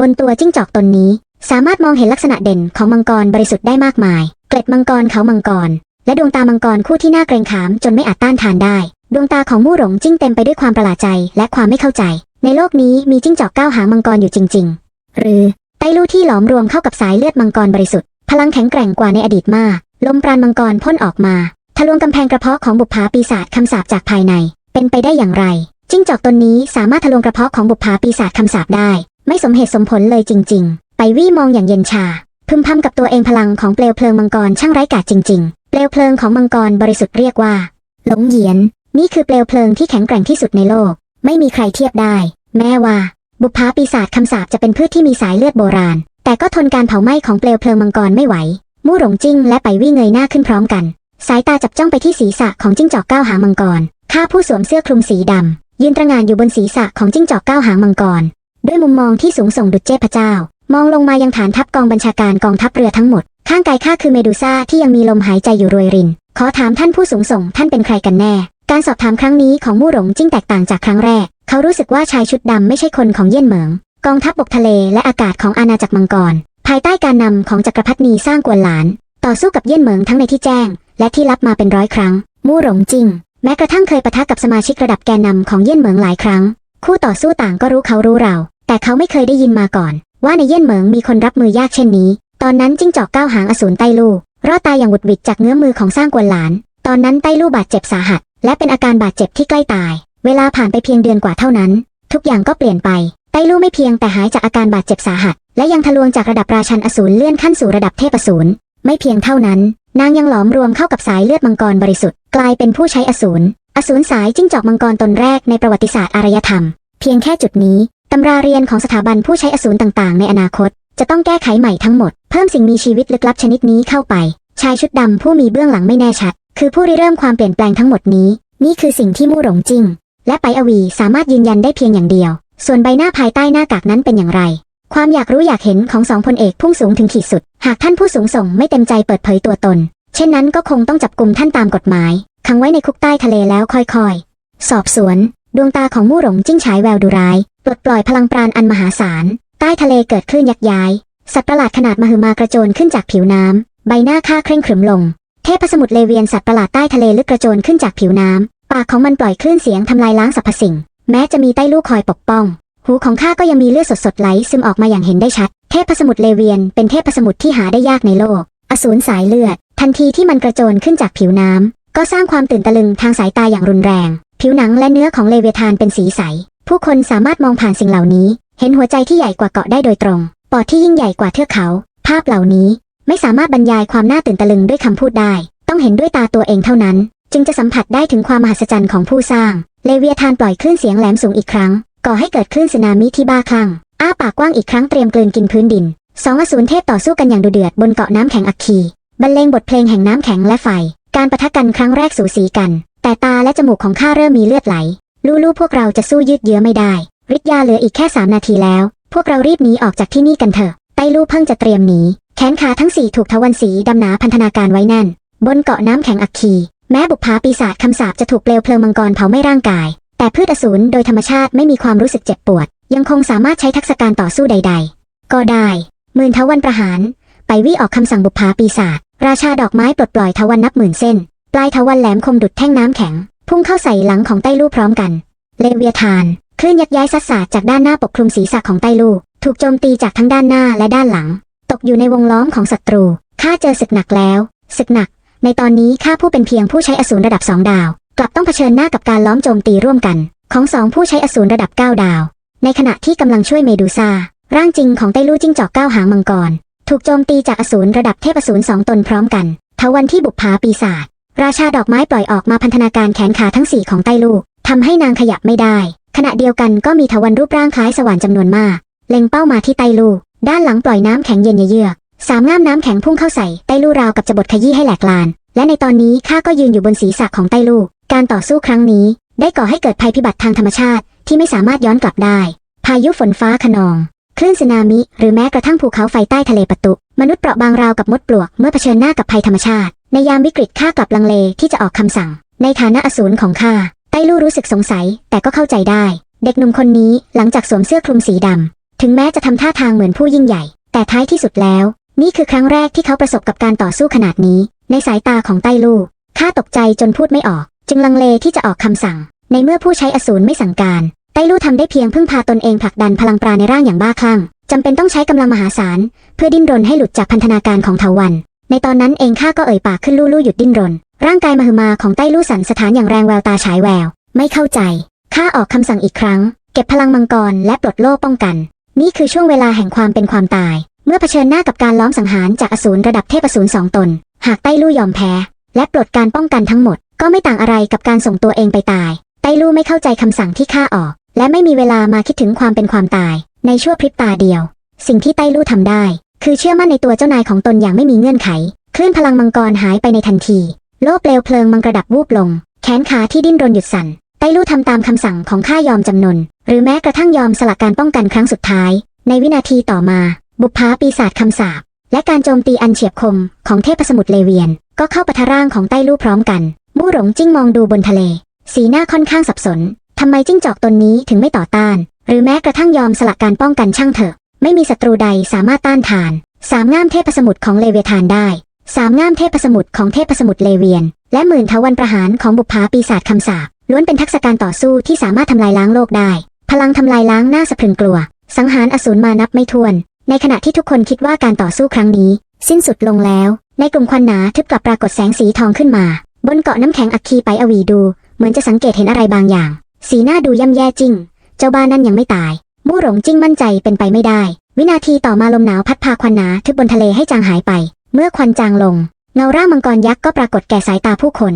บนตัวจิ้งจอกตนนี้ สามารถมองเห็นลักษณะเด่นของมังกรบริสุทธิ์ได้มากมาย เกล็ดมังกรเขามังกร และดวงตามังกรคู่ที่น่าเกรงขามจนไม่อาจต้านทานได้ ดวงตาของมู่หลงจิ้งเต็มไปด้วยความประหลาดใจและความไม่เข้าใจ ในโลกนี้มีจิ้งจอกเก้าหางมังกรอยู่จริง ๆ หรือไตลู่ที่หลอมรวมเข้ากับสายเลือดมังกรบริสุทธิ์ พลังแข็งแกร่งกว่าในอดีตมาก ลมปราณมังกรพ่นออกมา ทะลวงกำแพงกระเพาะของบุปผาปีศาจคำสาปจากภายใน เป็นไปได้อย่างไร จิ้งจอกตนนี้สามารถทะลวงกระเพาะของบุปผาปีศาจคำสาปได้ ไม่สมเหตุสมผลเลยจริง ๆ ไปวี่มองอย่างเย็นชา พึมพำกับตัวเองพลังของเปลวเพลิงมังกรช่างไร้กาจจริง ๆ เปลวเพลิงของมังกรบริสุทธิ์เรียกว่า หลงเหยียน นี่คือเปลวเพลิงที่แข็งแกร่งที่สุดในโลก ไม่มีใครเทียบได้ แม้ว่า บุปผาปีศาจคำสาปจะเป็นพืชที่มีสายเลือดโบราณ แต่ก็ทนการเผาไหม้ของเปลวเพลิงมังกรไม่ไหว มู่หลงจิ้งและไปวี่เงยหน้าขึ้นพร้อมกัน สายตาจับจ้องไปที่ศีรษะของจิ้งจอกก้าวหางมังกรข้าผู้สวมเสื้อคลุมสีดำยืนตระงานอยู่บนศีรษะของจิ้งจอกก้าวหางมังกร ด้วยมุมมองที่สูงส่งดุจเทพเจ้า มองลงมายังฐานทัพกองบัญชาการกองทัพเรือทั้งหมด ข้างกายข้าคือเมดูซ่าที่ยังมีลมหายใจอยู่รวยริน ขอถามท่านผู้สูงส่งท่านเป็นใครกันแน่ การสอบถามครั้งนี้ของมู่หลงจิ้งแตกต่างจากครั้งแรก เขารู้สึกว่าชายชุดดำไม่ใช่คนของเย่ยนเหมิง กองทัพบกทะเลและอากาศของอาณาจักรมังกร ภายใต้การนำของจักรพรรดินีสร้างกวนหลาน ต่อสู้กับเย่ยนเหมิงทั้งในที่แจ้ง และที่ลับมาเป็นร้อยครั้ง มู่หลงจิ้งแม้กระทั่งเคยปะทะกับสมาชิกระดับแกนนำของเย่ยนเหมิงหลายครั้ง คู่ต่อสู้ต่างก็รู้เขารู้เรา แต่เขาไม่เคยได้ยินมาก่อน ว่าในเย่นเหมิงมีคนรับมือยากเช่นนี้ ตอนนั้นจิ้งจอกก้าวหางอสูรไต้ลู่รอดตายอย่างหวุดหวิดจากเงื้อมือของสร้างกวนหลาน ตอนนั้นไต้ลู่บาดเจ็บสาหัส และเป็นอาการบาดเจ็บที่ใกล้ตาย เวลาผ่านไปเพียงเดือนกว่าเท่านั้น ทุกอย่างก็เปลี่ยนไปไต้ลู่ไม่เพียงแต่หายจากอาการบาดเจ็บสาหัส และยังทะลวงจากระดับราชันอสูรเลื่อนขั้นสู่ระดับเทพอสูรไม่เพียงเท่านั้น นางยังหลอมรวมเข้ากับสายเลือดมังกรบริสุทธิ์กลายเป็นผู้ใช้อสูรอสูรสายจิ้งจอกมังกรตนแรกในประวัติศาสตร์อารยธรรม เพียงแค่จุดนี้ ตำราเรียนของสถาบันผู้ใช้อสูรต่างๆ ในอนาคต จะต้องแก้ไขใหม่ทั้งหมด เพิ่มสิ่งมีชีวิตลึกลับชนิดนี้เข้าไป ชายชุดดำผู้มีเบื้องหลังไม่แน่ชัด คือผู้ริเริ่มความเปลี่ยนแปลงทั้งหมดนี้ นี่คือสิ่งที่มู่หลงจิ้งและไปอวีสามารถยืนยันได้เพียงอย่างเดียว ส่วนใบหน้าภายใต้หน้ากากนั้นเป็นอย่างไร ความอยากรู้อยากเห็นของสองพลเอกพุ่งสูงถึงขีดสุด หากท่านผู้สูงส่งไม่เต็มใจเปิดเผยตัวตน เช่นนั้นก็คงต้องจับกลุ่มท่านตามกฎหมาย ขังไว้ในคุกใต้ทะเลแล้วค่อยๆ สอบสวน ดวงตาของมู่หลงจิ้งฉายแววดูร้าย ปลดปล่อยพลังปราณอันมหาศาล ใต้ทะเลเกิดคลื่นยักย้าย สัตว์ประหลาดขนาดมหึมากระโจนขึ้นจากผิวน้ำ ใบหน้าข้าเคร่งขรึมลง เทพสมุทรเลเวียนสัตว์ประหลาดใต้ทะเลลึกกระโจนขึ้นจากผิวน้ำ ปากของมันปล่อยคลื่นเสียงทำลายล้างสรรพสิ่ง แม้จะมีใต้ลูกคอยปกป้อง หูของข้าก็ยังมีเลือดสดๆไหลซึมออกมาอย่างเห็นได้ชัด เทพสมุทรเลเวียนเป็นเทพสมุทรที่หาได้ยากในโลก อสูรสายเลือด ทันทีที่มันกระโจนขึ้นจากผิวน้ำก็สร้างความตื่นตะลึงทางสายตาอย่างรุนแรง ผิวหนังและเนื้อของเลเวทานเป็นสีใส ผู้คนสามารถมองผ่านสิ่งเหล่านี้ เห็นหัวใจที่ใหญ่กว่าเกาะได้โดยตรง ปอดที่ยิ่งใหญ่กว่าเทือกเขา ภาพเหล่านี้ไม่สามารถบรรยายความน่าตื่นตะลึงด้วยคำพูดได้ ต้องเห็นด้วยตาตัวเองเท่านั้น จึงจะสัมผัสได้ถึงความมหัศจรรย์ของผู้สร้าง เลเวียทานปล่อยคลื่นเสียงแหลมสูงอีกครั้ง ก่อให้เกิดคลื่นสึนามิที่บ้าคลั่ง อ้าปากกว้างอีกครั้งเตรียมกลืนกินพื้นดิน สองอสูรเทพต่อสู้กันอย่างดุเดือดบนเกาะน้ำแข็งอัคคี บรรเลงบทเพลงแห่งน้ำแข็งและไฟ การปะทะกันครั้งแรกสูสีกัน แต่ตาและจมูกของข้าเริ่มมีเลือดไหล ลู่ๆพวกเราจะสู้ยืดเยื้อไม่ได้ฤทธิ์ยาเหลืออีกแค่สามนาทีแล้ว พวกเรารีบหนีออกจากที่นี่กันเถอะไต้ลู่เพิ่งจะเตรียมหนีแขนขาทั้งสี่ถูกทวันสีดำหนาพันธนาการไว้แน่น บนเกาะน้ำแข็งอัคคี แม้บุพภาปีศาจคำสาปจะถูกเปลวเพลิงมังกรเผาไม้ร่างกาย แต่พืชอสูรโดยธรรมชาติไม่มีความรู้สึกเจ็บปวด ยังคงสามารถใช้ทักษะการต่อสู้ใด ๆ ก็ได้หมื่นทวันประหาร ไปวิออกคำสั่งบุพภาปีศาจราชาดอกไม้ปลดปล่อยทวันนับหมื่นเส้น ปลายทวันแหลมคมดุดแท่งน้ำแข็ง พุ่งเข้าใส่หลังของไต้ลู่พร้อมกัน เลเวียทานคลื่นยักย้ายซัดสาดจากด้านหน้าปกคลุมศีรษะของไต้ลู่ถูกโจมตีจากทั้งด้านหน้าและด้านหลัง ตกอยู่ในวงล้อมของศัตรูข้าเจอศึกหนักแล้วศึกหนัก ในตอนนี้ข้าผู้เป็นเพียงผู้ใช้อสูรระดับสองดาว กลับต้องเผชิญหน้ากับการล้อมโจมตีร่วมกัน ของสองผู้ใช้อสูรระดับเก้าดาว ในขณะที่กำลังช่วยเมดูซาร่างจริงของไต้ลู่จิ้งจอกเก้าหางมังกร ถูกโจมตีจากอสูรระดับเทพอสูรสองตนพร้อมกันทวันที่บุปผาปีศาจ ราชาดอกไม้ปล่อยออกมาพันธนาการแขนขาทั้งสี่ของไต้ลู่ทำให้นางขยับไม่ได้ ขณะเดียวกันก็มีทวันรูปร่างคล้ายสว่านจำนวนมาก เล็งเป้ามาที่ไต้ลู่ด้านหลังปล่อยน้ำแข็งเย็นเยือกสามง่ามน้ำแข็งพุ่งเข้าใส่ไต้ลู่ราวกับจะบดขยี้ให้แหลกลาน และในตอนนี้ข้าก็ยืนอยู่บนศีรษะของไต้ลู่การต่อสู้ครั้งนี้ ได้ก่อให้เกิดภัยพิบัติทางธรรมชาติที่ไม่สามารถย้อนกลับได้ พายุฝนฟ้าขนอง คลื่นสึนามิ หรือแม้กระทั่งภูเขาไฟใต้ทะเลประตุ มนุษย์เปราะบางราวกับมดปลวกเมื่อเผชิญหน้ากับภัยธรรมชาติ ในยามวิกฤตข้ากลับลังเลที่จะออกคำสั่ง ในฐานะอสูรของข้าไต้ลู่รู้สึกสงสัย แต่ก็เข้าใจได้ เด็กหนุ่มคนนี้หลังจากสวมเสื้อคลุมสีดำถึงแม้จะทำท่าทางเหมือนผู้ยิ่งใหญ่ แต่ท้ายที่สุดแล้ว นี่คือครั้งแรกที่เขาประสบกับการต่อสู้ขนาดนี้ ในสายตาของไต้ลู่ข้าตกใจจนพูดไม่ออก จึงลังเลที่จะออกคำสั่ง ในเมื่อผู้ใช้อสูรไม่สั่งการ ต้ลู่ทำได้เพียงพึ่งพาตนเองผลักดันพลังปราในร่างอย่างบ้าคลั่งจำเป็นต้องใช้กำลังมหาศาล เพื่อดิ้นรนให้หลุดจากพันธนาการของเถาวัน ในตอนนั้นเองข้าก็เอ่ยปากขึ้นลู่ลู่หยุดดิ้นรน ร่างกายมหึมาของไต้ลู่สั่นสถานอย่างแรงแววตาฉายแวว ไม่เข้าใจข้าออกคำสั่งอีกครั้ง เก็บพลังมังกรและปลดโล่ป้องกัน นี่คือช่วงเวลาแห่งความเป็นความตาย เมื่อเผชิญหน้ากับการล้อมสังหารจากอสูรระดับเทพอสูรสองตน หากไต้ลู่ยอมแพ้ และปลดการป้องกันทั้งหมด ก็ไม่ต่างอะไรกับการส่งตัวเองไปตายไต้ลู่ไม่เข้าใจคำสั่งที่ข้าออก และไม่มีเวลามาคิดถึงความเป็นความตาย ในชั่วพริบตาเดียว สิ่งที่ไต้ลู่ทำได้ คือเชื่อมั่นในตัวเจ้านายของตนอย่างไม่มีเงื่อนไข คลื่นพลังมังกรหายไปในทันที โล่เปลวเพลิงมังกระดับวูบลง แขนขาที่ดิ้นรนหยุดสั่น ไต้ลู่ทำตามคำสั่งของข้ายอมจำนน หรือแม้กระทั่งยอมสละการป้องกันครั้งสุดท้าย ในวินาทีต่อมา บุพภาปีศาจคำสาปและการโจมตีอันเฉียบคมของเทพสมุทรเลเวียน ก็เข้าปะทะร่างของไต้ลู่พร้อมกันมู่หลงจิ้งมองดูบนทะเล สีหน้าค่อนข้างสับสน ทำไมจิ้งจอกตนนี้ถึงไม่ต่อต้าน หรือแม้กระทั่งยอมสละการป้องกันช่างเถอะ ไม่มีศัตรูใดสามารถต้านทาน สามง่ามเทพสมุทรของเลเวียทานได้ สามง่ามเทพสมุทรของเทพสมุทรเลเวียน และหมื่นทวันประหารของบุพภาปีศาจคำสาปล้วนเป็นทักษะการต่อสู้ที่สามารถทำลายล้างโลกได้ พลังทำลายล้างหน้าสะพรึงกลัว สังหารอสูรมานับไม่ถ้วน ในขณะที่ทุกคนคิดว่าการต่อสู้ครั้งนี้ สิ้นสุดลงแล้ว ในกลุ่มควันหนาทึบกลับปรากฏแสงสีทองขึ้นมา บนเกาะน้ำแข็งอัคคีไปอวีดู เหมือนจะสังเกตเห็นอะไรบางอย่าง สีหน้าดูย่ำแย่จริง เจ้าบ้านนั่นยังไม่ตาย มู่หลงจิ้งมั่นใจเป็นไปไม่ได้ วินาทีต่อมาลมหนาวพัดพาควันหนาทึบบนทะเลให้จางหายไป เมื่อควันจางลง เงาร่างมังกรยักษ์ก็ปรากฏแก่สายตาผู้คน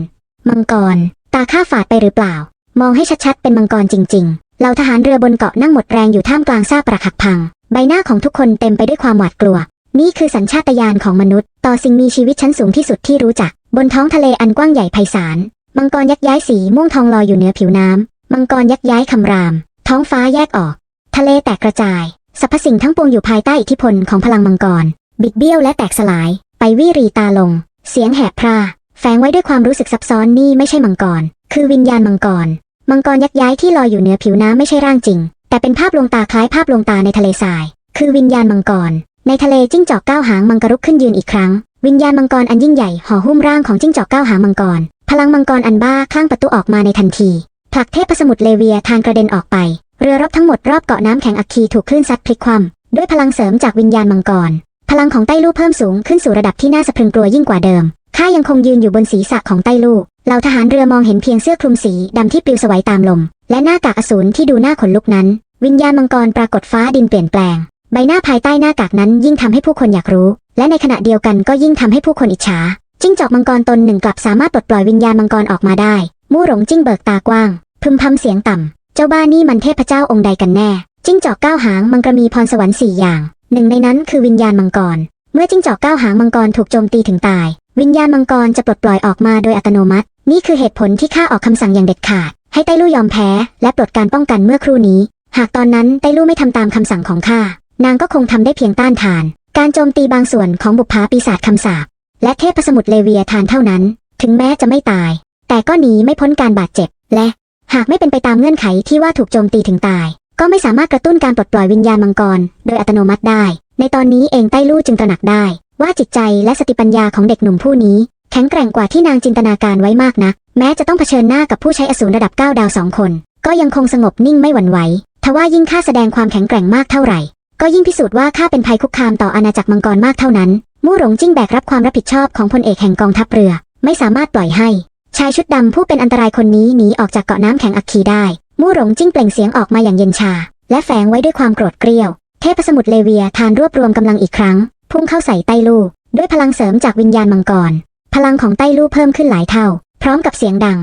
มังกร ตาข้าฝาดไปหรือเปล่า มองให้ชัดๆ เป็นมังกรจริง ๆ เหล่าทหารเรือบนเกาะนั่งหมดแรงอยู่ท่ามกลางซากปรักหักพัง ใบหน้าของทุกคนเต็มไปด้วยความหวาดกลัว นี่คือสัญชาตญาณของมนุษย์ ต่อสิ่งมีชีวิตชั้นสูงที่สุดที่รู้จัก บนท้องทะเลอันกว้างใหญ่ไพศาล มังกรยักษ์ย้ายสีม่วงทองลอยอยู่เหนือผิวน้ำ มังกรยักย้ายคำราม ท้องฟ้าแยกออก ทะเลแตกกระจายสรรพสิ่งทั้งปวงอยู่ภายใต้อิทธิพลของพลังมังกร บิดเบี้ยวและแตกสลาย ไปวิรีตาลง เสียงแหบพร่าแฝงไว้ด้วยความรู้สึกซับซ้อนนี่ไม่ใช่มังกร คือวิญญาณมังกร มังกรยักย้ายที่ลอยอยู่เหนือผิวน้ำไม่ใช่ร่างจริง แต่เป็นภาพลวงตาคล้ายภาพลวงตาในทะเลทราย คือวิญญาณมังกร ในทะเลจิ้งจอกก้าวหางมังกรุกขึ้นยืนอีกครั้ง วิญญาณมังกรอันยิ่งใหญ่ห่อหุ้มร่างของจิ้งจอกก้าวหางมังกร พลังมังกรอันบ้าคลั่งประตูออกมาในทันที ผลักเทพสมุทรเลเวียทานกระเด็นออกไป เรือรบทั้งหมดรอบเกาะน้ำแข็งอัคคีถูกคลื่นซัดพลิกคว่ำด้วยพลังเสริมจากวิญญาณมังกร พลังของไต้ลู่เพิ่มสูงขึ้นสู่ระดับที่น่าสะพรึงกลัวยิ่งกว่าเดิมข้ายังคงยืนอยู่บนศีรษะของไต้ลู่เหล่าทหารเรือมองเห็นเพียงเสื้อคลุมสีดำที่ปลิวสวัยตามลม และหน้ากากอสูรที่ดูน่าขนลุกนั้น วิญญาณมังกรปรากฏฟ้าดินเปลี่ยนแปลง ใบหน้าภายใต้หน้ากากนั้นยิ่งทำให้ผู้คนอยากรู้ และในขณะเดียวกันก็ยิ่งทำให้ผู้คนอิจฉาจิ้งจอกมังกรตนหนึ่งกลับสามารถปลดปล่อยวิญญาณมังกรออกมาได้ มู่หลงจิ้งเบิกตากว้าง พึมพำเสียงต่ำ เจ้าบ้านนี่มันเทพเจ้าองค์ใดกันแน่ จิ้งจอกเก้าหางมังกรมีพรสวรรค์สี่อย่าง หนึ่งในนั้นคือวิญญาณมังกร เมื่อจิ้งจอกเก้าหางมังกรถูกโจมตีถึงตาย วิญญาณมังกรจะปลดปล่อยออกมาโดยอัตโนมัติ นี่คือเหตุผลที่ข้าออกคำสั่งอย่างเด็ดขาด ให้ไต้ลู่ยอมแพ้ และปลดการป้องกันเมื่อครู่นี้ หากตอนนั้นไต้ลู่ไม่ทำตามคำสั่งของข้านางก็คงทำได้เพียงต้านทาน การโจมตีบางส่วนของบุพภาปีศาจคำสาปและเทพสมุทรเลเวียทานเท่านั้น ถึงแม้จะไม่ตาย แต่ก็หนีไม่พ้นการบาดเจ็บ และหากไม่เป็นไปตามเงื่อนไขที่ว่าถูกโจมตีถึงตาย ก็ไม่สามารถกระตุ้นการปลดปล่อยวิญญาณมังกร โดยอัตโนมัติได้ ในตอนนี้เองไต้ลู่จึงตระหนักได้ ว่าจิตใจและสติปัญญาของเด็กหนุ่มผู้นี้ แข็งแกร่งกว่าที่นางจินตนาการไว้มากนัก แม้จะต้องเผชิญหน้ากับผู้ใช้อสูรระดับ9ดาวสองคน ก็ยังคงสงบนิ่งไม่หวั่นไหวทว่ายิ่งข้าแสดงความแข็งแกร่งมากเท่าไหร่ ก็ยิ่งพิสูจน์ว่าข้าเป็นภัยคุกคามต่ออาณาจักรมังกรมากเท่านั้นมู่หลงจิ้งแบกรับความรับผิดชอบของพลเอกแห่งกองทัพเรือ ไม่สามารถปล่อยให้ ชายชุดดำผู้เป็นอันตรายคนนี้หนีออกจากเกาะน้ำแข็งอัคคีได้ มู่หลงจิ้งเปล่งเสียงออกมาอย่างเย็นชา และแฝงไว้ด้วยความโกรธเกรี้ยว เทพสมุทรเลเวียทานรวบรวมกำลังอีกครั้ง พุ่งเข้าใส่ไต้ลู่ ด้วยพลังเสริมจากวิญญาณมังกร พลังของไต้ลู่เพิ่มขึ้นหลายเท่า พร้อมกับเสียงดัง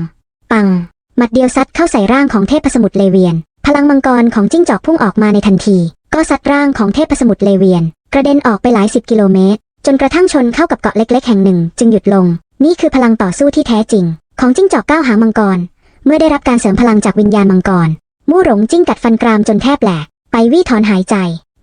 ปัง หมัดเดียวซัดเข้าใส่ร่างของเทพสมุทรเลเวียน พลังมังกรของจิ้งจอกพุ่งออกมาในทันที ก็ซัดร่างของเทพสมุทรเลเวียน กระเด็นออกไปหลายสิบกิโลเมตร จนกระทั่งชนเข้ากับเกาะเล็ก ๆ แห่งหนึ่ง จึงหยุดลง นี่คือพลังต่อสู้ที่แท้จริง ของจิ้งจอกก้าวหางมังกร เมื่อได้รับการเสริมพลังจากวิญญาณมังกร มู่หลงจิ้งกัดฟันกรามจนแทบแหลก ไปวี่ถอนหายใจ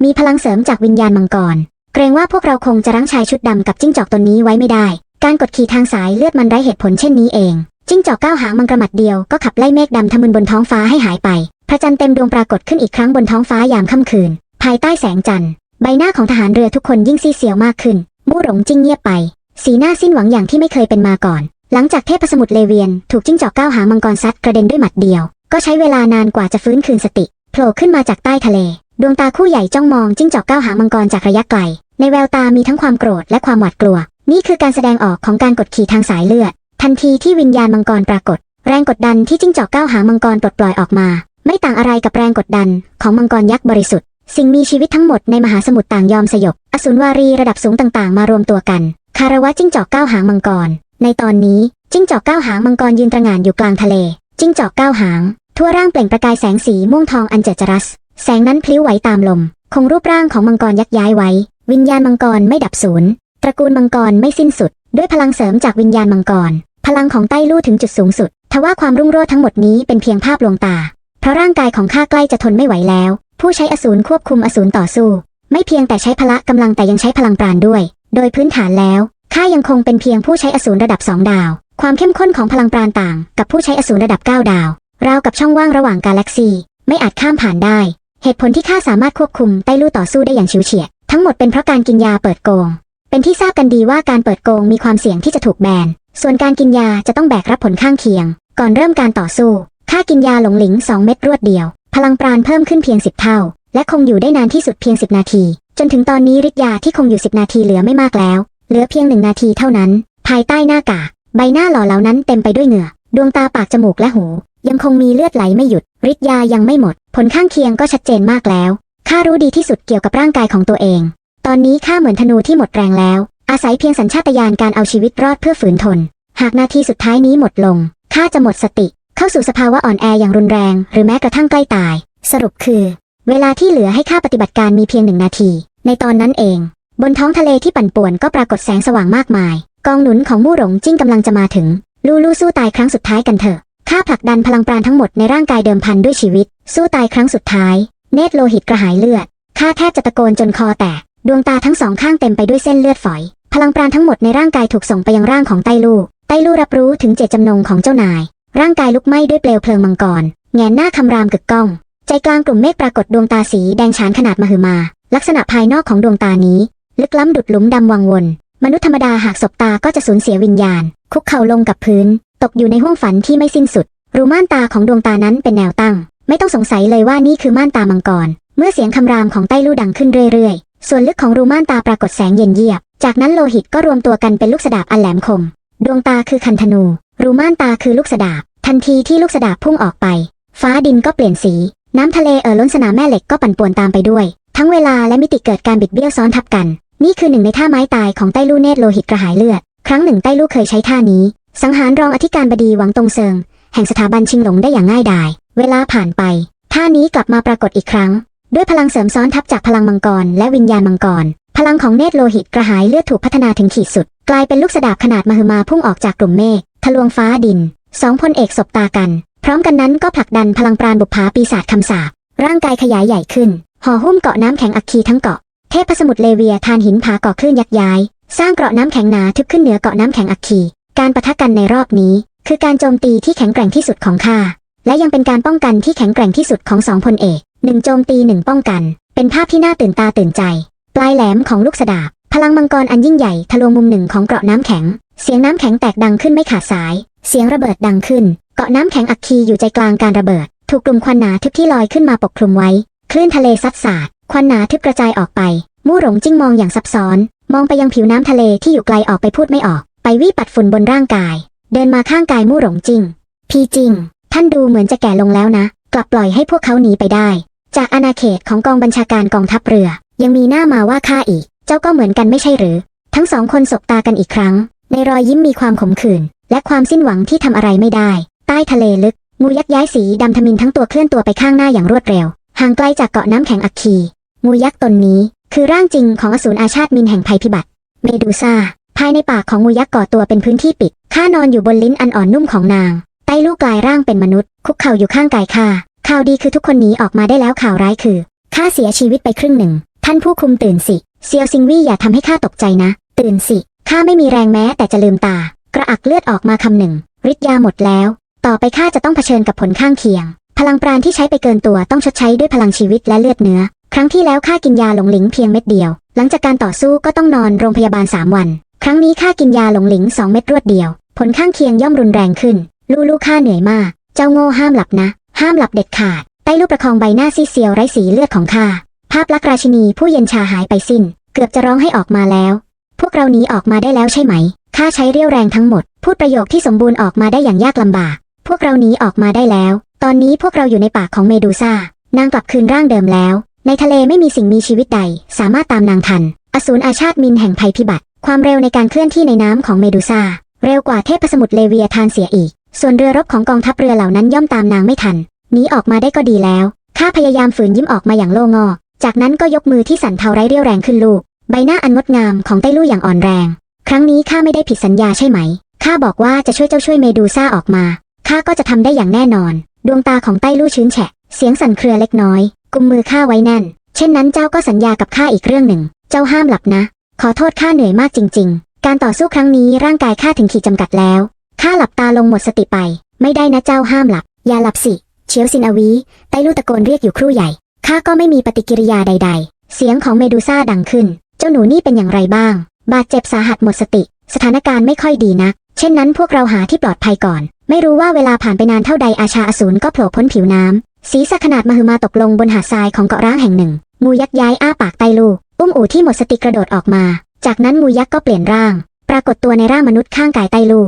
มีพลังเสริมจากวิญญาณมังกร เกรงว่าพวกเราคงจะรั้งชายชุดดำกับจิ้งจอกตนนี้ไว้ไม่ได้ การกดขี่ทางสายเลือดมันไร้เหตุผลเช่นนี้เอง จิ้งจอกก้าวหางมังกรหมัดเดียวก็ขับไล่เมฆดำทะมึนบนท้องฟ้าให้หายไป พระจันทร์เต็มดวงปรากฏขึ้นอีกครั้งบนท้องฟ้ายามค่ำคืน ภายใต้แสงจันทร์ ใบหน้าของทหารเรือทุกคนยิ่งซีเสียวมากขึ้น มู่หลงจิ้งเงียบไป สีหน้าสิ้นหวังอย่างที่ไม่เคยเป็นมาก่อน หลังจากเทพสมุทรเลเวียน ถูกจิ้งจอกก้าวหางมังกรซัดกระเด็นด้วยหมัดเดียว ก็ใช้เวลานานกว่าจะฟื้นคืนสติโผล่ขึ้นมาจากใต้ทะเล ดวงตาคู่ใหญ่จ้องมองจิ้งจอกก้าวหางมังกรจากระยะไกล ในแววตามีทั้งความโกรธและความหวาดกลัว นี่คือการแสดงออกของการกดขี่ทางสายเลือด ทันทีที่วิญญาณมังกรปรากฏ แรงกดดันที่จิ้งจอกก้าวหางมังกรปลดปล่อยออกมา ไม่ต่างอะไรกับแรงกดดันของมังกรยักษ์บริสุทธิ์สิ่งมีชีวิตทั้งหมดในมหาสมุทรต่างยอมสยบ อสูรวารีระดับสูงต่างๆ มารวมตัวกัน คารวะจิ้งจอกก้าวหางมังกร ในตอนนี้จิ้งจอกก้าวหางมังกรยืนตระหง่านอยู่กลางทะเล จิ้งจอกก้าวหาง ทั่วร่างเปล่งประกายแสงสีม่วงทองอันเจิดจรัส แสงนั้นพลิ้วไหวตามลม คงรูปร่างของมังกรยักย้ายไว้ วิญญาณมังกรไม่ดับสูญตระกูลมังกรไม่สิ้นสุด ด้วยพลังเสริมจากวิญญาณมังกร พลังของใต้ลู่ถึงจุดสูงสุดทว่าความรุ่งโรจน์ทั้งหมดนี้เป็นเพียงภาพลวงตา เพราะร่างกายของข้าใกล้จะทนไม่ไหวแล้ว ผู้ใช้อสูรควบคุมอสูรต่อสู้ ไม่เพียงแต่ใช้พละกำลังแต่ยังใช้พลังปราณด้วย โดยพื้นฐานแล้วข้ายังคงเป็นเพียงผู้ใช้อสูรระดับสองดาว ความเข้มข้นของพลังปราณต่าง กับผู้ใช้อสูรระดับเก้าดาว ราวกับช่องว่างระหว่างกาแล็กซี ไม่อาจข้ามผ่านได้ เหตุผลที่ข้าสามารถควบคุมไต้ลู่ต่อสู้ได้อย่างฉิวเฉียด ทั้งหมดเป็นเพราะการกินยาเปิดโกง เป็นที่ทราบกันดีว่าการเปิดโกงมีความเสี่ยงที่จะถูกแบน ส่วนการกินยาจะต้องแบกรับผลข้างเคียง ก่อนเริ่มการต่อสู้ข้ากินยาหลงหลิง 2 เม็ดรวดเดียว พลังปราณเพิ่มขึ้นเพียง10เท่า และคงอยู่ได้นานที่สุดเพียง10นาที จนถึงตอนนี้ฤทธิ์ยาที่คงอยู่10นาทีเหลือไม่มากแล้ว เหลือเพียงหนึ่งนาทีเท่านั้น ภายใต้หน้ากากใบหน้าหล่อเหลานั้นเต็มไปด้วยเหงื่อ ดวงตาปากจมูกและหู ยังคงมีเลือดไหลไม่หยุดฤทธิ์ยายังไม่หมด ผลข้างเคียงก็ชัดเจนมากแล้วข้ารู้ดีที่สุดเกี่ยวกับร่างกายของตัวเอง ตอนนี้ข้าเหมือนธนูที่หมดแรงแล้ว อาศัยเพียงสัญชาตญาณการเอาชีวิตรอดเพื่อฝืนทน หากนาทีสุดท้ายนี้หมดลงข้าจะหมดสติ เข้าสู่สภาวะอ่อนแออย่างรุนแรง หรือแม้กระทั่งใกล้ตาย สรุปคือ เวลาที่เหลือให้ข้าปฏิบัติการมีเพียงหนึ่งนาที ในตอนนั้นเอง บนท้องทะเลที่ปั่นป่วนก็ปรากฏแสงสว่างมากมาย กองหนุนของมู่หลงจิ้งกำลังจะมาถึง ลูลูสู้ตายครั้งสุดท้ายกันเถอะข้าผลักดันพลังปราณทั้งหมดในร่างกายเดิมพันด้วยชีวิต สู้ตายครั้งสุดท้าย เนตรโลหิตกระหายเลือดข้าแทบจะตะโกนจนคอแตกดวงตาทั้งสองข้างเต็มไปด้วยเส้นเลือดฝอย พลังปราณทั้งหมดในร่างกายถูกส่งไปยังร่างของไต้ลู่ไต้ลู่รับรู้ถึงเจตจำนงของเจ้านาย ร่างกายลุกไหม้ด้วยเปลวเพลิงมังกรแงนหน้าคำรามกึกก้อง ใจกลางกลุ่มเมฆปรากฏดวงตาสีแดงฉานขนาดมหึมา ลักษณะภายนอกของดวงตานี้ ลึกล้ำดุดหลุมดำวังวน มนุษย์ธรรมดาหากสบตาก็จะสูญเสียวิญญาณ คุกเข่าลงกับพื้น ตกอยู่ในห้วงฝันที่ไม่สิ้นสุด รูม่านตาของดวงตานั้นเป็นแนวตั้ง ไม่ต้องสงสัยเลยว่านี่คือม่านตามังกร เมื่อเสียงคำรามของไต้ลู่ดังขึ้นเรื่อยๆ ส่วนลึกของรูม่านตาปรากฏแสงเย็นเยียบ จากนั้นโลหิตก็รวมตัวกันเป็นลูกสดาบอันแหลมคม ดวงตาคือคันธนู รูม่านตาคือลูกสดาบ ทันทีที่ลูกสดาบพุ่งออกไป ฟ้าดินก็เปลี่ยนสี น้ำทะเลเอ่อล้นสนามแม่เหล็กก็ปั่นป่วนตามไปด้วย ทั้งเวลาและมิติเกิดการบิดเบี้ยวซ้อนทับกัน นี่คือหนึ่งในท่าไม้ตายของไต้ลู่เนตรโลหิตกระหายเลือด ครั้งหนึ่งไต้ลู่เคยใช้ท่านี้ สังหารรองอธิการบดีหวังตงเซิง แห่งสถาบันชิงหลงได้อย่างง่ายดาย เวลาผ่านไป ท่านี้กลับมาปรากฏอีกครั้ง ด้วยพลังเสริมซ้อนทับจากพลังมังกรและวิญญาณมังกร พลังของเนตรโลหิตกระหายเลือดถูกพัฒนาถึงขีดสุด กลายเป็นลูกสดาบขนาดมหึมาพุ่งออกจากกลุ่มเมฆทะลวงฟ้าดินสองพลเอกสบตากัน ร้อมกันนั้นก็ผลักดันพลังปราณบุปผาปีศาจคำสาปร่างกายขยายใหญ่ขึ้น ห่อหุ้มเกาะน้ำแข็งอัคคีทั้งเกาะ เทพสมุทรเลเวียทานหินผาเกาะคลื่นยักย้าย สร้างเกาะน้ำแข็งหนาทึบขึ้นเหนือเกาะน้ำแข็งอัคคี การปะทะกันในรอบนี้ คือการโจมตีที่แข็งแกร่งที่สุดของข้า และยังเป็นการป้องกันที่แข็งแกร่งที่สุดของสองพลเอกหนึ่งโจมตีหนึ่งป้องกัน เป็นภาพที่น่าตื่นตาตื่นใจ ปลายแหลมของลูกสดาบ พลังมังกรอันยิ่งใหญ่ทะลวงมุมหนึ่งของเกาะน้ำแข็ง เสียงน้ำแข็งแตกดังขึ้นไม่ขาดสาย เสียงระเบิดดังขึ้น เกาะน้ำแข็งอัคคีอยู่ใจกลางการระเบิด ถูกกลุ่มควันหนาทึบที่ลอยขึ้นมาปกคลุมไว้ คลื่นทะเลซัดสาด ควันหนาทึบกระจายออกไป มู่หลงจิ้งมองอย่างซับซ้อน มองไปยังผิวน้ำทะเลที่อยู่ไกลออกไปพูดไม่ออก ไปวี่ปัดฝุ่นบนร่างกาย เดินมาข้างกายมู่หลงจิ้ง พี่จิง ท่านดูเหมือนจะแก่ลงแล้วนะ กลับปล่อยให้พวกเขาหนีไปได้ จากอาณาเขตของกองบัญชาการกองทัพเรือ ยังมีหน้ามาว่าข้าอีก เจ้าก็เหมือนกันไม่ใช่หรือ ทั้งสองคนสบตากันอีกครั้ง ในรอยยิ้มมีความขมขื่นและความสิ้นหวังที่ทำอะไรไม่ได้ ใต้ทะเลลึก งูยักษ์ย้ายสีดำทมินทั้งตัวเคลื่อนตัวไปข้างหน้าอย่างรวดเร็ว ห่างไกลจากเกาะน้ำแข็งอัคคี งูยักษ์ตนนี้ คือร่างจริงของอสูรอาชาติมินแห่งภัยพิบัติ เมดูซ่า ภายในปากของงูยักษ์ก่อตัวเป็นพื้นที่ปิด ข้านอนอยู่บนลิ้นอันอ่อนนุ่มของนาง ใต้ลูกกลายร่างเป็นมนุษย์ คุกเข่าอยู่ข้างกายข้า ข่าวดีคือทุกคนหนีออกมาได้แล้วข่าวร้ายคือข้าเสียชีวิตไปครึ่งหนึ่ง ท่านผู้คุมตื่นสิ เซียวซิงวี่อย่าทำให้ข้าตกใจนะ ตื่นสิ ข้าไม่มีแรงแม้แต่จะลืมตา กระอักเลือดออกมาคำหนึ่งฤทธิ์ยาหมดแล้ว ต่อไปข้าจะต้องเผชิญกับผลข้างเคียง พลังปราณที่ใช้ไปเกินตัวต้องชดใช้ด้วยพลังชีวิตและเลือดเนื้อ ครั้งที่แล้วข้ากินยาหลงหลิงเพียงเม็ดเดียว หลังจากการต่อสู้ก็ต้องนอนโรงพยาบาลสามวัน ครั้งนี้ข้ากินยาหลงหลิงสองเม็ดรวดเดียว ผลข้างเคียงย่อมรุนแรงขึ้น ลูลูข้าเหนื่อยมาก เจ้าโง่ห้ามหลับนะ ห้ามหลับเด็ดขาด ใต้ลูกประคองใบหน้าซีเซียวไร้สีเลือดของข้า ภาพลักษณ์ราชินีผู้เย็นชาหายไปสิ้น เกือบจะร้องให้ออกมาแล้ว พวกเราหนีออกมาได้แล้วใช่ไหมข้าใช้เรี่ยวแรงทั้งหมด พูดประโยคที่สมบูรณ์ออกมาได้อย่างยากลำบาก พวกเราหนีออกมาได้แล้ว ตอนนี้พวกเราอยู่ในปากของเมดูซ่า นางกลับคืนร่างเดิมแล้ว ในทะเลไม่มีสิ่งมีชีวิตใด สามารถตามนางทัน อสูรอาชาติมินแห่งภัยพิบัติ ความเร็วในการเคลื่อนที่ในน้ำของเมดูซ่า เร็วกว่าเทพสมุทรเลเวียทานเสียอีก ส่วนเรือรบของกองทัพเรือเหล่านั้นย่อมตามนางไม่ทัน หนีออกมาได้ก็ดีแล้ว ข้าพยายามฝืนยิ้มออกมาอย่างโล่งอกจากนั้นก็ยกมือที่สั่นเทาไร้เรี่ยวแรงขึ้นลูก ใบหน้าอันงดงามของไต้ลู่อย่างอ่อนแรง ครั้งนี้ข้าไม่ได้ผิดสัญญาใช่ไหม ข้าบอกว่าจะช่วยเจ้าช่วยเมดูซ่าออกมา ข้าก็จะทำได้อย่างแน่นอน ดวงตาของไต้ลู่ชื้นแฉะ เสียงสั่นเครือเล็กน้อย กุมมือข้าไว้แน่น เช่นนั้นเจ้าก็สัญญากับข้าอีกเรื่องหนึ่ง เจ้าห้ามหลับนะ ขอโทษข้าเหนื่อยมากจริง ๆ การต่อสู้ครั้งนี้ร่างกายข้าถึงขีดจำกัดแล้ว ข้าหลับตาลงหมดสติไป ไม่ได้นะเจ้าห้ามหลับ อย่าหลับสิเฉียวซินอวีไต้ลู่ตะโกนเรียกอยู่ครู่ใหญ่ ข้าก็ไม่มีปฏิกิริยาใด ๆ เสียงของเมดูซ่าดังขึ้น เจ้าหนูนี่เป็นอย่างไรบ้าง บาดเจ็บสาหัสหมดสติ สถานการณ์ไม่ค่อยดีนัก เช่นนั้นพวกเราหาที่ปลอดภัยก่อน ไม่รู้ว่าเวลาผ่านไปนานเท่าใดอาชาอสูรก็โผล่พ้นผิวน้ำศีรษะขนาดมหึมาตกลงบนหาดทรายของเกาะร้างแห่งหนึ่ง งูยักษ์ย้ายอ้าปากไตลูอุ้มอู่ที่หมดสติกระโดดออกมา จากนั้นงูยักษ์ก็เปลี่ยนร่าง ปรากฏตัวในร่างมนุษย์ข้างกายไตลู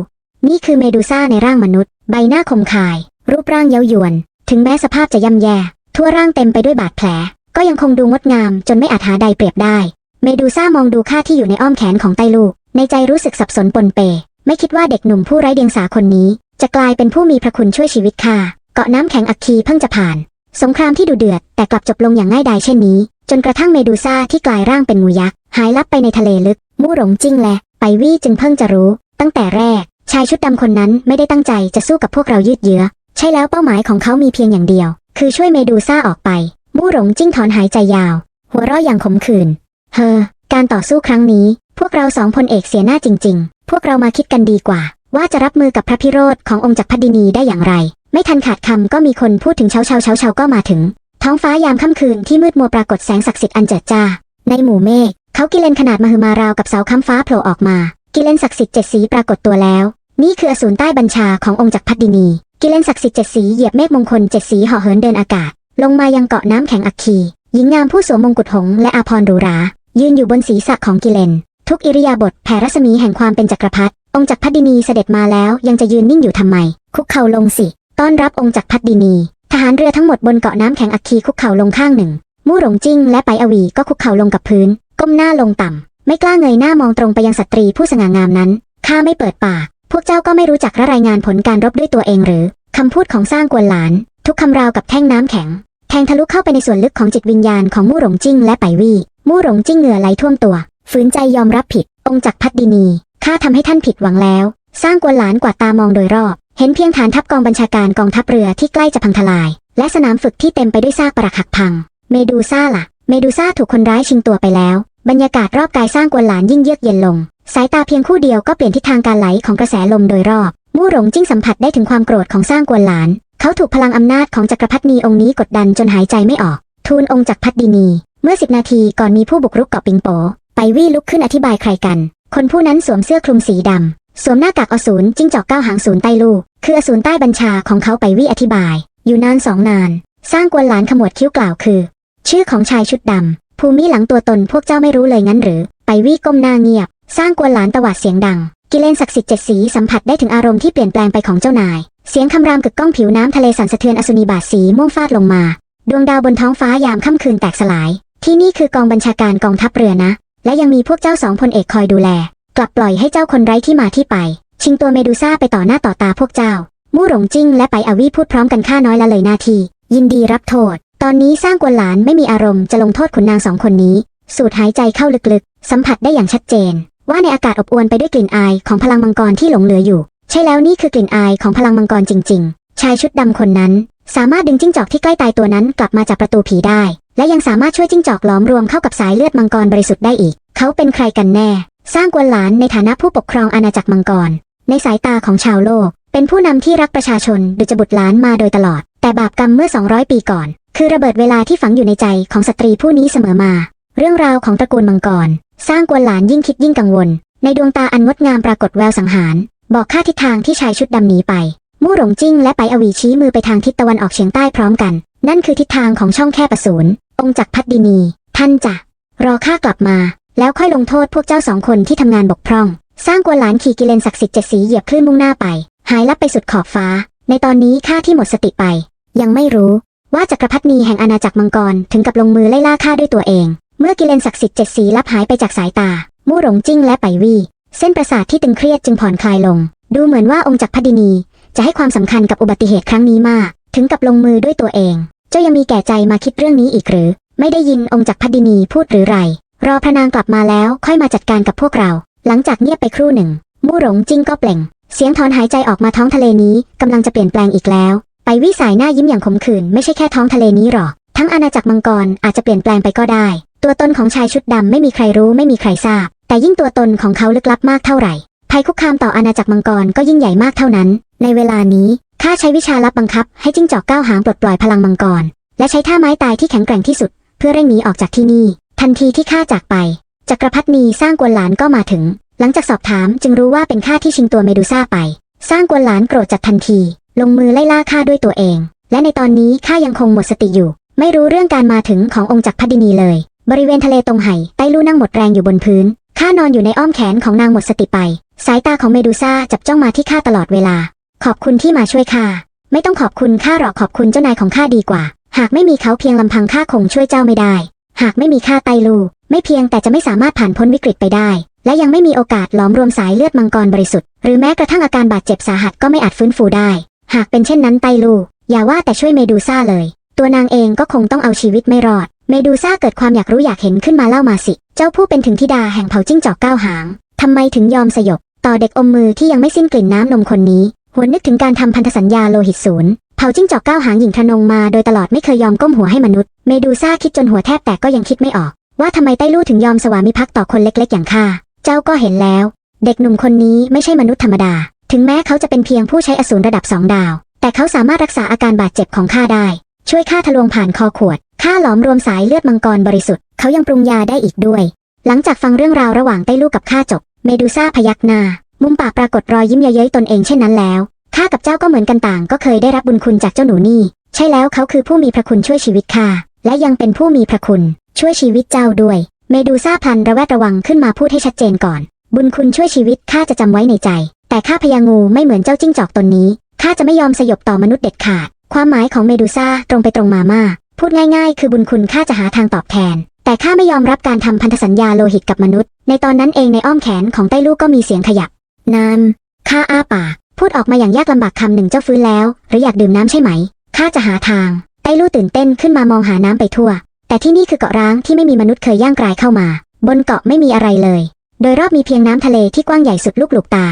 นี่คือเมดูซ่าในร่างมนุษย์ ใบหน้าคมคาย รูปร่างเย้ายวน ถึงแม้สภาพจะย่ำแย่ ทั่วร่างเต็มไปด้วยบาดแผล ก็ยังคงดูงดงามจนไม่อาจหาใดเปรียบได้ เมดูซ่ามองดูข้าที่อยู่ในอ้อมแขนของไตลูในใจรู้สึกสับสนปนเป ไม่คิดว่าเด็กหนุ่มผู้ไร้เดียงสาคนนี้ จะกลายเป็นผู้มีพระคุณช่วยชีวิตข้าเกาะน้ำแข็งอัคคีเพิ่งจะผ่าน สงครามที่ดุเดือด แต่กลับจบลงอย่างง่ายดายเช่นนี้ จนกระทั่งเมดูซ่าที่กลายร่างเป็นงูยักษ์หายลับไปในทะเลลึก มู่หลงจิ้งและ ไปวี่จึงเพิ่งจะรู้ ตั้งแต่แรก ชายชุดดำคนนั้นไม่ได้ตั้งใจจะสู้กับพวกเรายืดเยื้อ ใช่แล้วเป้าหมายของเขามีเพียงอย่างเดียว คือช่วยเมดูซ่าออกไป มู่หลงจิ้งถอนหายใจยาว หัวเราะอย่างขมขื่น เฮอ การต่อสู้ครั้งนี้ พวกเราสองพลเอกเสียหน้าจริง พวกเรามาคิดกันดีกว่า ว่าจะรับมือกับพระพิโรธขององค์จักรพรรดินีได้อย่างไร ไม่ทันขาดคำก็มีคนพูดถึงเช้าเช้าเช้าเช้าก็มาถึง ท้องฟ้ายามค่ำคืนที่มืดมัวปรากฏแสงศักดิ์สิทธิ์อันเจิดจ้า ในหมู่เมฆเขากิเลนขนาดมหึมาราวกับเสาค้ำฟ้าโผล่ออกมา กิเลนศักดิ์สิทธิ์เจ็ดสีปรากฏตัวแล้ว นี่คืออสูรใต้บัญชาขององค์จักรพรรดินี กิเลนศักดิ์สิทธิ์เจ็ดสีเหยียบเมฆมงคลเจ็ดสีห่อเหินเดินอากาศ ลงมายังเกาะน้ำแข็งอัคคีหญิงงามผู้สวมมงกุฎหงส์และอาภรณ์หรูหรายืนอยู่บนศีรษะของกิเลน ทุกอิริยาบถแผ่รัศมีแห่งความเป็นจักรพรรดิองค์จักรพรรดินีเสด็จมาแล้วยังจะยืนนิ่งอยู่ทำไม คุกเข่าลงสิ ต้อนรับองค์จักรพรรดินี ทหารเรือทั้งหมดบนเกาะน้ำแข็งอัคคีคุกเข่าลงข้างหนึ่ง มู่หลงจิ้งและไปอวีก็คุกเข่าลงกับพื้น ก้มหน้าลงต่ำไม่กล้าเงยหน้ามองตรงไปยังสตรีผู้สง่างามนั้นข้าไม่เปิดปากพวกเจ้าก็ไม่รู้จักและรายงานผลการรบด้วยตัวเองหรือคำพูดของสร้างกวนหลาน ทุกคำราวกับแท่งน้ำแข็ง แทงทะลุเข้าไปในส่วนลึกของจิตวิญญาณของมู่หลงจิ้งและไปวี่มู่หลงจิ้งเหงื่อไหลท่วมตัว ฝืนใจยอมรับผิด องค์จักรพรรดินีข้าทำให้ท่านผิดหวังแล้ว สร้างกวนหลานกวาดตามองโดยรอบ เห็นเพียงฐานทัพกองบัญชาการกองทัพเรือที่ใกล้จะพังทลาย และสนามฝึกที่เต็มไปด้วยซากปรักหักพัง เมดูซ่าล่ะ เมดูซ่าถูกคนร้ายชิงตัวไปแล้ว บรรยากาศรอบกายสร้างกวนหลานยิ่งเยือกเย็นลง สายตาเพียงคู่เดียวก็เปลี่ยนทิศทางการไหลของกระแสลมโดยรอบ มู่หลงจิ้งสัมผัสได้ถึงความโกรธของสร้างกวนหลาน เขาถูกพลังอำนาจของจักรพรรดินีองค์นี้กดดันจนหายใจไม่ออก ทูลองค์จักรพรรดินี เมื่อสิบนาทีก่อนมีผู้บุกรุกเกาะปิงโป ไปวี่ลุกขึ้นอธิบายใครกัน คนผู้นั้นสวมเสื้อคลุมสีดำ สวมหน้ากากอสูรจิ้งจอกเก้าหางศูนย์ใต้ลูก คืออสูรใต้บัญชาของเขาไปวี่อธิบาย อยู่นานสองนาน สร้างกวนหลานขมวดคิ้วกล่าวคือ ชื่อของชายชุดดำภูมิหลังตัวตนพวกเจ้าไม่รู้เลยงั้นหรือ ไปวี่ก้มหน้าเงียบ สร้างกวนหลานตวาดเสียงดัง กิเลนศักดิ์สิทธิ์เจ็ดสีสัมผัสได้ถึงอารมณ์ที่เปลี่ยนแปลงไปของเจ้านาย เสียงคำรามกึกก้องผิวน้ำทะเลสั่นสะเทือนอสุนีบาทสีม่วงฟาดลงมา ดวงดาวบนท้องฟ้ายามค่ำคืนแตกสลายที่นี่คือกองบัญชาการกองทัพเรือนะ และยังมีพวกเจ้าสองพลเอกคอยดูแล กลับปล่อยให้เจ้าคนไร้ที่มาที่ไป ชิงตัวเมดูซ่าไปต่อหน้าต่อตาพวกเจ้า มู่หลงจิ้งและไปอวีพูดพร้อมกันข้าน้อยละเลยนาที ยินดีรับโทษ ตอนนี้สร้างกวนหลานไม่มีอารมณ์จะลงโทษขุนนางสองคนนี้ สูดหายใจเข้าลึกๆ สัมผัสได้อย่างชัดเจน ว่าในอากาศอบอวลไปด้วยกลิ่นอายของพลังมังกรที่หลงเหลืออยู่ ใช่แล้วนี่คือกลิ่นอายของพลังมังกรจริง ๆ ชายชุดดำคนนั้น สามารถดึงจิ้งจอกที่ใกล้ตายตัวนั้นกลับมาจากประตูผีได้ และยังสามารถช่วยจิ้งจอกหลอมรวมเข้ากับสายเลือดมังกรบริสุทธิ์ได้อีก เขาเป็นใครกันแน่ สร้างกวนหลานในฐานะผู้ปกครองอาณาจักรมังกร ในสายตาของชาวโลก เป็นผู้นำที่รักประชาชนดุจบุตรหลานมาโดยตลอด แต่บาปกรรมเมื่อ 200 ปีก่อน คือระเบิดเวลาที่ฝังอยู่ในใจของสตรีผู้นี้เสมอมา เรื่องราวของตระกูลมังกร สร้างกวนหลานยิ่งคิดยิ่งกังวล ในดวงตาอันงดงามปรากฏแววสังหาร บอกค่าทิศทางที่ชายชุดดำหนีไปมู่หลงจิ้งและไปอวีชี้มือไปทางทิศตะวันออกเฉียงใต้พร้อมกัน นั่นคือทิศทางของช่องแคบอสูร องค์จักรพัดดินี ท่านจะรอข้ากลับมา แล้วค่อยลงโทษพวกเจ้าสองคนที่ทำงานบกพร่อง สร้างกวนหลานขี่กิเลนศักดิ์สิทธิ์เจ็ดสีเหยียบคลื่นมุ่งหน้าไป หายลับไปสุดขอบฟ้า ในตอนนี้ข้าที่หมดสติไป ยังไม่รู้ว่าจักรพรรดินีแห่งอาณาจักรมังกรถึงกับลงมือไล่ล่าข้าด้วยตัวเอง เมื่อกิเลนศักดิ์สิทธิ์เจ็ดสีลับหายไปจากสายตา มู่หลงจิ้งและไปวี่ เส้นประสาทที่ตึงเครียดจึงผ่อนคลายลง ดูเหมือนว่าองค์จักรพรรดินีจะให้ความสำคัญกับอุบัติเหตุครั้งนี้มาก ถึงกับลงมือด้วยตัวเอง เจ้ายังมีแก่ใจมาคิดเรื่องนี้อีกหรือ ไม่ได้ยินองค์จักรพรรดินีพูดหรือไร รอพระนางกลับมาแล้วค่อยมาจัดการกับพวกเรา หลังจากเงียบไปครู่หนึ่ง มู่หลงจิ้งก็เปล่ง เสียงถอนหายใจออกมาท้องทะเลนี้กำลังจะเปลี่ยนแปลงอีกแล้ว ไปวิสายหน้ายิ้มอย่างขมขื่นไม่ใช่แค่ท้องทะเลนี้หรอก ทั้งอาณาจักรมังกรอาจจะเปลี่ยนแปลงไปก็ได้ ตัวตนของชายชุดดำไม่มีใครรู้ไม่มีใครทราบ แต่ยิ่งตัวตนของเขาลึกลับมากเท่าไหร่ภัยคุกคามต่ออาณาจักรมังกรก็ยิ่งใหญ่มากเท่านั้น ในเวลานี้ ข้าใช้วิชาลับบังคับให้จิ้งจอกก้าวหางปลดปล่อยพลังมังกร และใช้ท่าไม้ตายที่แข็งแกร่งที่สุด เพื่อเร่งหนีออกจากที่นี่ ทันทีที่ข้าจากไป จักรพรรดินีสร้างกวนหลานก็มาถึง หลังจากสอบถามจึงรู้ว่าเป็นข้าที่ชิงตัวเมดูซ่าไป สร้างกวนหลานโกรธจัดทันที ลงมือไล่ล่าข้าด้วยตัวเอง และในตอนนี้ข้ายังคงหมดสติอยู่ ไม่รู้เรื่องการมาถึงขององค์จักรพรรดินีเลย บริเวณทะเลตรงไห่ใต้ลู่นั่งหมดแรงอยู่บนพื้นข้านอนอยู่ในอ้อมแขนของนางหมดสติไป สายตาของเมดูซ่าจับจ้องมาที่ข้าตลอดเวลา ขอบคุณที่มาช่วยข้าไม่ต้องขอบคุณข้าหรอกขอบคุณเจ้านายของข้าดีกว่า หากไม่มีเขาเพียงลำพังข้าคงช่วยเจ้าไม่ได้ หากไม่มีข้าไตลู ไม่เพียงแต่จะไม่สามารถผ่านพ้นวิกฤตไปได้ และยังไม่มีโอกาสหลอมรวมสายเลือดมังกรบริสุทธิ์ หรือแม้กระทั่งอาการบาดเจ็บสาหัสก็ไม่อาจฟื้นฟูได้ หากเป็นเช่นนั้นไตลู อย่าว่าแต่ช่วยเมดูซ่าเลย ตัวนางเองก็คงต้องเอาชีวิตไม่รอด เมดูซ่าเกิดความอยากรู้อยากเห็นขึ้นมาเล่ามาสิ เจ้าผู้เป็นถึงธิดาแห่งเผ่าจิ้งจอกเก้าหางทำไมถึงยอมสยบ ต่อเด็กอมมือที่ยังไม่สิ้นกลิ่นน้ำนมคนนี้ หวนนึกถึงการทำพันธสัญญาโลหิตศูนย์เผาจิ้งจอกก้าวหางหญิงทะนงมาโดยตลอดไม่เคยยอมก้มหัวให้มนุษย์ เมดูซ่าคิดจนหัวแทบแตกก็ยังคิดไม่ออก ว่าทำไมไต้ลู่ถึงยอมสวามิภักดิ์ต่อคนเล็กๆ อย่างข้า เจ้าก็เห็นแล้ว เด็กหนุ่มคนนี้ไม่ใช่มนุษย์ธรรมดา ถึงแม้เขาจะเป็นเพียงผู้ใช้อสูรระดับสองดาว แต่เขาสามารถรักษาอาการบาดเจ็บของข้าได้ ช่วยข้าทะลวงผ่านคอขวดข้าหลอมรวมสายเลือดมังกรบริสุทธิ์เขายังปรุงยาได้อีกด้วย หลังจากฟังเรื่องราวระหว่างไต้ลู่กับข้าจบ เมดูซ่าพยักหน้า มุมปากปรากฏรอยยิ้มเย้ยตนเองเช่นนั้นแล้วข้ากับเจ้าก็เหมือนกันต่าง ก็เคยได้รับบุญคุณจากเจ้าหนูนี่ ใช่แล้วเขาคือผู้มีพระคุณช่วยชีวิตข้าและยังเป็นผู้มีพระคุณ ช่วยชีวิตเจ้าด้วย เมดูซ่าพันระแวดระวังขึ้นมาพูดให้ชัดเจนก่อน บุญคุณช่วยชีวิตข้าจะจำไว้ในใจ แต่ข้าพยางูไม่เหมือนเจ้าจิ้งจอกตนนี้ข้าจะไม่ยอมสยบต่อมนุษย์เด็ดขาด ความหมายของเมดูซ่าตรงไปตรงมามากพูดง่ายๆ คือบุญคุณข้าจะหาทางตอบแทน แต่ข้าไม่ยอมรับการทำพันธสัญญาโลหิตกับมนุษย์ ในตอนนั้นเองในอ้อมแขนของใต้ลูกก็มีเสียงขยับ น้ำข้าอ้าปาก พูดออกมาอย่างยากลำบากคำหนึ่งเจ้าฟื้นแล้ว หรืออยากดื่มน้ำใช่ไหม ข้าจะหาทาง ไต้ลู่ตื่นเต้นขึ้นมามองหาน้ำไปทั่ว แต่ที่นี่คือเกาะร้างที่ไม่มีมนุษย์เคยย่างกรายเข้ามา บนเกาะไม่มีอะไรเลย โดยรอบมีเพียงน้ำทะเลที่กว้างใหญ่สุดลูกหลูกตา